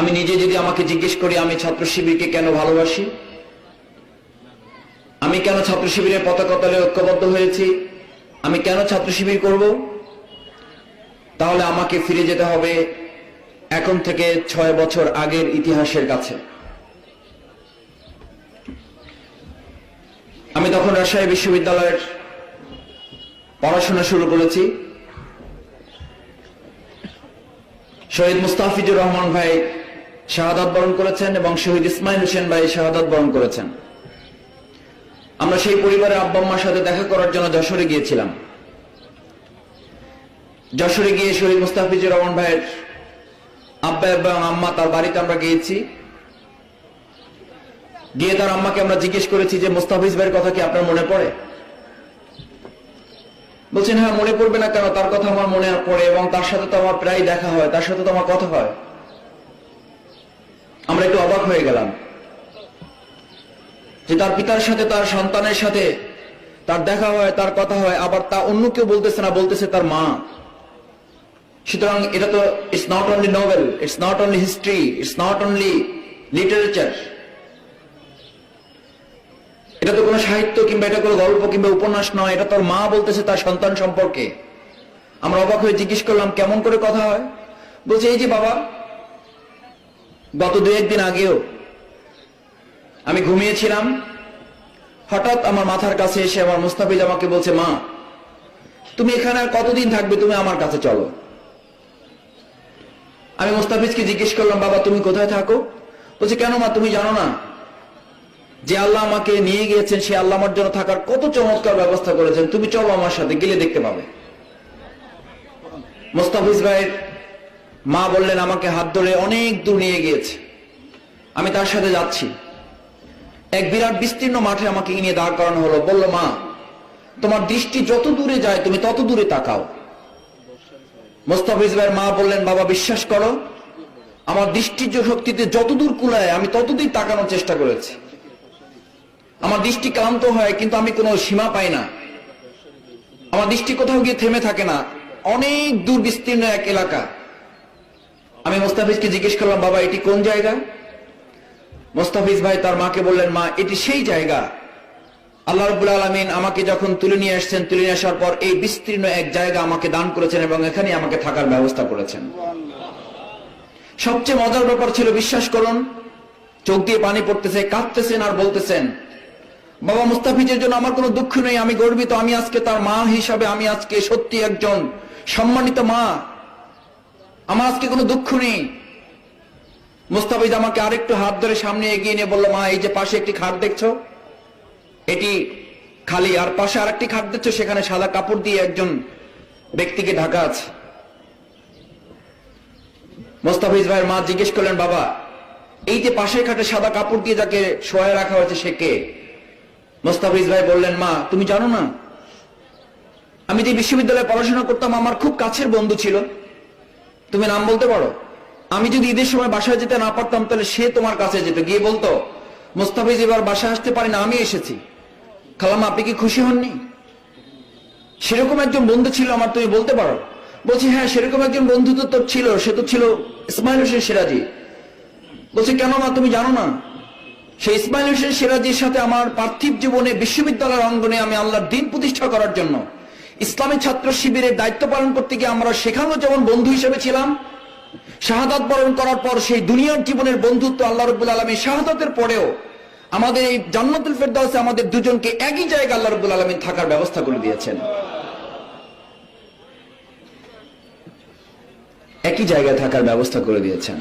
আমি নিজে যদি আমাকে জিজ্ঞেস করি, আমি ছাত্র শিবিরকে কেন ভালোবাসি? আমি কেন ছাত্র শিবিরের পতাকা তলে ঐক্যবদ্ধ হয়েছি? আমি কেন ছাত্র শিবির করব? তাহলে আমাকে ফিরে যেতে হবে এখন থেকে ছয় বছর আগের ইতিহাসের কাছে। আমি তখন রাজশাহী বিশ্ববিদ্যালয়ের পড়াশোনা শুরু করেছি। শহীদ মুস্তাফিজুর রহমান ভাই শাহাদাত বরণ করেছেন এবং শহীদ ইসমাইল হোসেন ভাই শাহাদাত বরণ করেছেন। আমরা সেই পরিবারের আব্বা আম্মার সাথে দেখা করার জন্য যশোরে গিয়েছিলাম। যশোরে গিয়ে শহীদ মুস্তাফিজুর রহমান ভাইয়ের আব্বা এবং আম্মা তার বাড়িতে আমরা গিয়েছি। গিয়ে তার আম্মাকে আমরা জিজ্ঞেস করেছি যে, মুস্তাফিজ ভাইয়ের কথা কি আপনার মনে পড়ে? বলছেন হ্যাঁ মনে পড়বে না কেন? তার কথা আমার মনে পড়ে এবং তার সাথে তো আমার প্রায় দেখা হয়, তার সাথে তো আমার কথা হয়। আমরা একটু অবাক হয়ে গেলাম যে তার পিতার সাথে, তার সন্তানের সাথে তার দেখা হয়, তার কথা হয়, আবার তা অন্য কেউ বলতেছে না, বলতেছে তার মা। সুতরাং এটা তো it's not only novel it's not only history it's not only literature এটা তো কোনো সাহিত্য কিংবা এটা কোনো গল্প কিংবা উপন্যাস নয়, এটা তোর মা বলতেছে তার সন্তান সম্পর্কে। আমরা অবাক হয়ে জিজ্ঞেস করলাম, কেমন করে কথা হয়? বলছে, এই যে বাবা গত দু একদিন আগেও আমি ঘুমিয়েছিলাম। হঠাৎ আমার মাথার কাছে এসে আমার মুস্তাফিজ আমাকে বলছে, মা, তুমি এখানে আর কতদিন থাকবে? তুমি আমার কাছে চলো। আমি মুস্তাফিজকে জিজ্ঞেস করলাম, বাবা, তুমি কোথায় থাকো? বলছে, কেন মা, তুমি জানো না? যে আল্লাহ আমাকে নিয়ে গিয়েছেন, সে আল্লাহ আমার জন্য থাকার কত চমৎকার ব্যবস্থা করেছেন। তুমি চলো আমার সাথে, গেলে দেখতে পাবে। মোস্তাফিজ ভাইয়ের মা বললেন, আমাকে হাত ধরে অনেক দূর নিয়ে গিয়েছে। আমি তার সাথে যাচ্ছি। এক বিরাট বিস্তীর্ণ মাঠে আমাকে নিয়ে দাঁড় করানো হলো। বলল, মা, তোমার দৃষ্টি যত দূরে যায়, তুমি তত দূরে তাকাও। মোস্তাফিজ ভাইয়ের মা বললেন, বাবা, বিশ্বাস করো, আমার দৃষ্টির শক্তিতে যতদূর কুলায়, আমি ততদূর তাকানোর চেষ্টা করেছি। আমার দৃষ্টি ক্লান্ত হয়, কিন্তু আমি কোনো সীমা পাই না। আমার দৃষ্টি কোথাও গিয়ে থেমে থাকে না। অনেক দূর বিস্তীর্ণ এক এলাকা। আমি মোস্তাফিজকে জিজ্ঞেস করলাম, বাবা, এটি কোন জায়গা? মোস্তাফিজ ভাই তার মাকে বললেন, মা, এটি সেই জায়গা। আল্লাহ রবুল আলমিন আমাকে যখন তুলে নিয়ে আসছেন, তুলে নিয়ে আসার পর এই বিস্তীর্ণ এক জায়গা আমাকে দান করেছেন এবং এখানে আমাকে থাকার ব্যবস্থা করেছেন। সবচেয়ে মজার ব্যাপার ছিল, বিশ্বাস করুন, চোখ দিয়ে পানি পড়তেছে, কাঁদতেছেন আর বলতেছেন, বাবা, মুস্তাফিজের জন্য আমার কোনো দুঃখ নেই, আমি গর্বিত, আমি আজকে তার মা হিসাবে, আমি আজকে সত্যি একজন সম্মানিত মা। আমার আজকে কোনো দুঃখ নেই। মুস্তাফিজ আমাকে আরেকটু হাত ধরে সামনে এগিয়ে নিয়ে বলল, মা, এই যে পাশে একটি খাট দেখছ? এটি খালি, আর পাশে আরেকটি খাট দেখছ, সেখানে সাদা কাপড় দিয়ে একজন ব্যক্তিকে ঢাকা আছে। মোস্তাফিজ ভাইয়ের মা জিজ্ঞেস করলেন, বাবা, এই যে পাশের খাটে সাদা কাপড় দিয়ে যাকে শোয়া রাখা হয়েছে, সে কে? মোস্তাফিজ ভাই বললেন, মা, তুমি জানো না, আমি যে বিশ্ববিদ্যালয়ে পড়াশোনা করতাম, আমার খুব কাছের বন্ধু ছিল। তুমি নাম বলতে পারো? আমি যদি ঈদের সময় বাসায় যেতে না পারতাম, তাহলে সে তোমার কাছে যেত। গিয়ে বলতো, মোস্তাফিজ, এবার বাসায় আসতে পারি না, আমি এসেছি। খালাম আপনি কি খুশি হননি? সেরকম একজন বন্ধু ছিল আমার, তুমি বলতে পারো? বলছি হ্যাঁ সেরকম একজন বন্ধু তো তোর ছিল, সে তো ছিল ইসমাইল হোসেন সিরাজি। বলছি, কেন মা, তুমি জানো না? সেই ইসমাইল হোসেন সিরাজির সাথে আমার পার্থিব জীবনে বিশ্ববিদ্যালয়ের অঙ্গনে আমি আল্লাহর দিন প্রতিষ্ঠা করার জন্য ইসলামী ছাত্র শিবিরের দায়িত্ব পালন করতে গিয়ে আমরা সেখানেও যেমন বন্ধু হিসেবে ছিলাম, শাহাদাত বরণ করার পর সেই দুনিয়ার জীবনের বন্ধুত্ব আল্লাহ রবুল আলমী শাহাদাতের পরেও আমাদের এই জান্নাতুল ফেরদাউসে আমাদের দুজনকে একই জায়গায় আল্লাহ রবুল আলমিন থাকার ব্যবস্থা করে দিয়েছেন। একই জায়গায় থাকার ব্যবস্থা করে দিয়েছেন।